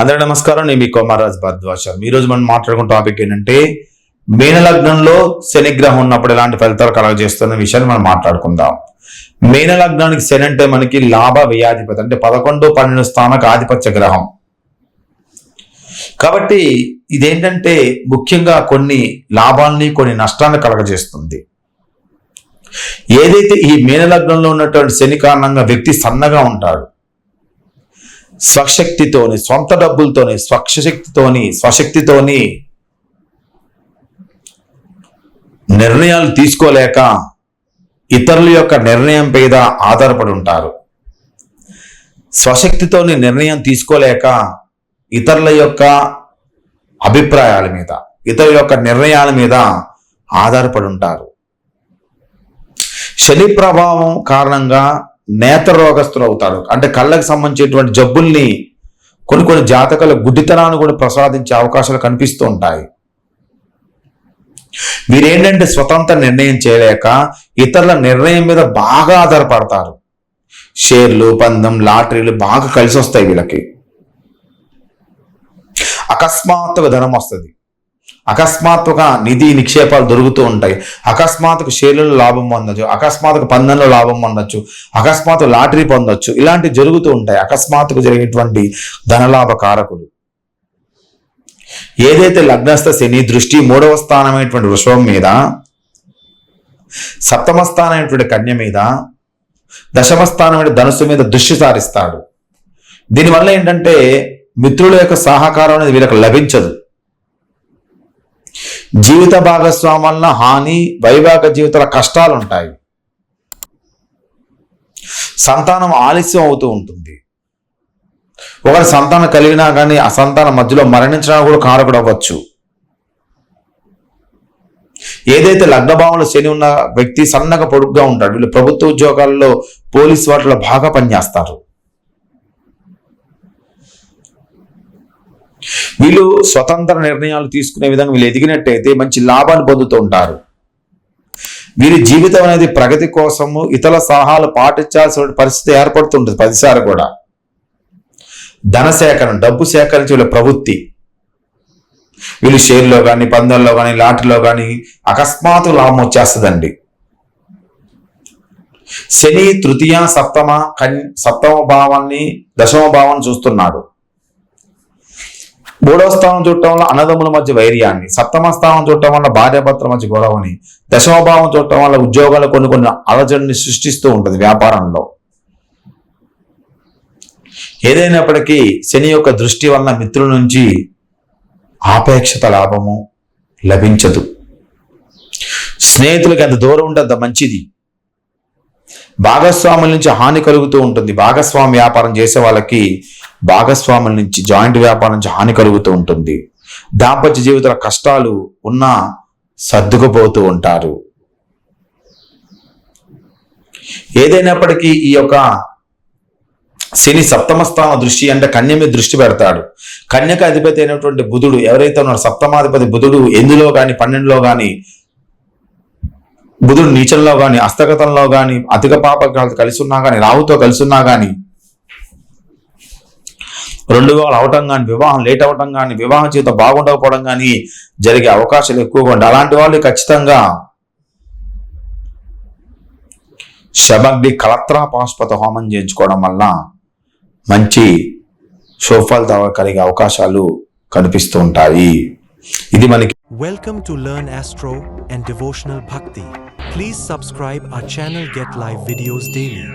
అందరూ నమస్కారం. నేను మీ కోమారాజ్ భరద్వాజ ఈ రోజు మనం మాట్లాడుకున్న టాపిక్ ఏంటంటే మేనలగ్నంలో శనిగ్రహం ఉన్నప్పుడు ఎలాంటి ఫలితాలు కలగజేస్తున్న విషయాన్ని మనం మాట్లాడుకుందాం. మేనలగ్నానికి శని అంటే మనకి లాభ వ్యాధిపతి అంటే పదకొండు పన్నెండు స్థానకు ఆధిపత్య గ్రహం. కాబట్టి ఇదేంటంటే ముఖ్యంగా కొన్ని లాభాలని కొన్ని నష్టాలను కలగజేస్తుంది. ఏదైతే ఈ మీనలగ్నంలో ఉన్నటువంటి శని కారణంగా వ్యక్తి సన్నగా ఉంటాడు స్వశక్తితోని సొంత డబ్బులతోని స్వశక్తితోని స్వశక్తితోని నిర్ణయాలు తీసుకోలేక ఇతరుల యొక్క నిర్ణయం మీద ఆధారపడి ఉంటారు. స్వశక్తితోని నిర్ణయం తీసుకోలేక ఇతరుల యొక్క అభిప్రాయాల మీద ఇతరుల యొక్క నిర్ణయాల మీద ఆధారపడి ఉంటారు. శని ప్రభావం కారణంగా నేత్ర రోగస్తులు అవుతాడు అంటే కళ్ళకు సంబంధించినటువంటి జబ్బుల్ని కొన్ని కొన్ని జాతకాల గుడ్డితనాన్ని కూడా ప్రసాదించే అవకాశాలు కనిపిస్తూ ఉంటాయి. వీరేంటంటే స్వతంత్ర నిర్ణయం చేయలేక ఇతరుల నిర్ణయం మీద బాగా ఆధారపడతారు. షేర్లు పందం లాటరీలు బాగా కలిసి వస్తాయి వీళ్ళకి. అకస్మాత్తుగా ధనం వస్తుంది. అకస్మాత్తుగా నిధి నిక్షేపాలు దొరుకుతూ ఉంటాయి. అకస్మాత్తుకు షేర్లలో లాభం పొందొచ్చు అకస్మాత్తుకు పందెంలో లాభం పొందొచ్చు అకస్మాత్తు లాటరీ పొందొచ్చు ఇలాంటివి జరుగుతూ ఉంటాయి. అకస్మాత్తుకు జరిగేటువంటి ధనలాభ కారకుడు ఏదైతే లగ్నస్థ శని దృష్టి మూడవ స్థానమైనటువంటి వృషభం మీద సప్తమ స్థానమైనటువంటి కన్య మీద దశమ స్థానమైన ధనుసు మీద దృష్టి సారిస్తాడు. దీనివల్ల ఏంటంటే మిత్రుల యొక్క సహకారం అనేది వీళ్ళకి లభించదు. జీవిత భాగస్వామి హాని వైవాహిక జీవితాల కష్టాలు ఉంటాయి సంతానం ఆలస్యం అవుతూ ఉంటుంది. ఒకరి సంతానం కలిగినా కానీ ఆ సంతానం మధ్యలో మరణించడానికి కూడా కారకుడు అవ్వచ్చు ఏదైతే లగ్నభావంలో శని ఉన్న వ్యక్తి సన్నగా పొడుగ్గా ఉంటాడు వీళ్ళు ప్రభుత్వ ఉద్యోగాల్లో పోలీస్ వాటిలో బాగా పనిచేస్తారు. వీళ్ళు స్వతంత్ర నిర్ణయాలు తీసుకునే విధంగా వీళ్ళు ఎదిగినట్టయితే మంచి లాభాన్ని పొందుతూ ఉంటారు. వీరి జీవితం అనేది ప్రగతి కోసము ఇతర సలహాలు పాటించాల్సిన పరిస్థితి ఏర్పడుతుంటుంది ప్రతిసారి కూడా. ధన సేకరణ డబ్బు సేకరించి వీళ్ళ ప్రవృత్తి. వీళ్ళు షేర్లో కానీ పందెల్లో కానీ లాటరీలో కానీ అకస్మాత్తు లాభం వచ్చేస్తుందండి. శని తృతీయ సప్తమ కన్ సప్తమ భావాన్ని దశమ భావాన్ని చూస్తున్నాడు. మూడవ స్థానం చూడటం వల్ల అన్నదమ్ముల మధ్య వైర్యాన్ని సప్తమ స్థానం చూడటం వల్ల భార్యాభర్తల మధ్య గొడవని దశమ భావం చూడటం వల్ల ఉద్యోగాలు కొన్ని కొన్ని అలజడిని సృష్టిస్తూ ఉంటుంది వ్యాపారంలో. ఏదైనప్పటికీ శని యొక్క దృష్టి వలన మిత్రుల నుంచి ఆపేక్షత లాభము లభించదు. స్నేహితులకి ఎంత దూరం ఉంటే అంత మంచిది. భాగస్వాముల నుంచి హాని కలుగుతూ ఉంటుంది. భాగస్వామి వ్యాపారం చేసే వాళ్ళకి భాగస్వాముల నుంచి జాయింట్ వ్యాపారం నుంచి హాని కలుగుతూ ఉంటుంది. దాంపత్య జీవితాల కష్టాలు ఉన్నా సర్దుకుపోతూ ఉంటారు. ఏదైనప్పటికీ ఈ యొక్క శని సప్తమ స్థాన దృష్టి అంటే కన్య మీద దృష్టి పెడతాడు. కన్యక అధిపతి అయినటువంటి బుధుడు ఎవరైతే ఉన్నారో సప్తమాధిపతి బుధుడు ఎందులో కానీ పన్నెండులో కానీ బుధుడు నీచంలో కానీ హస్తగతంలో కానీ అధిక పాప కలిసి ఉన్నా కానీ రాహుతో కలిసి ఉన్నా కానీ రెండు వివాహాలు అవటం కానీ వివాహం లేట్ అవ్వటం కానీ వివాహ జీవితం బాగుండకపోవడం కానీ జరిగే అవకాశాలు ఎక్కువగా ఉంటాయి అలాంటి వాళ్ళు ఖచ్చితంగా శబగ్ని కలత్రా పాశుపత హోమం చేయించుకోవడం వల్ల మంచి శుభఫలితాలు కలిగే అవకాశాలు కనిపిస్తూ ఉంటాయి. ఇది మనకి welcome to learn astro and devotional bhakti please subscribe our channel get live videos daily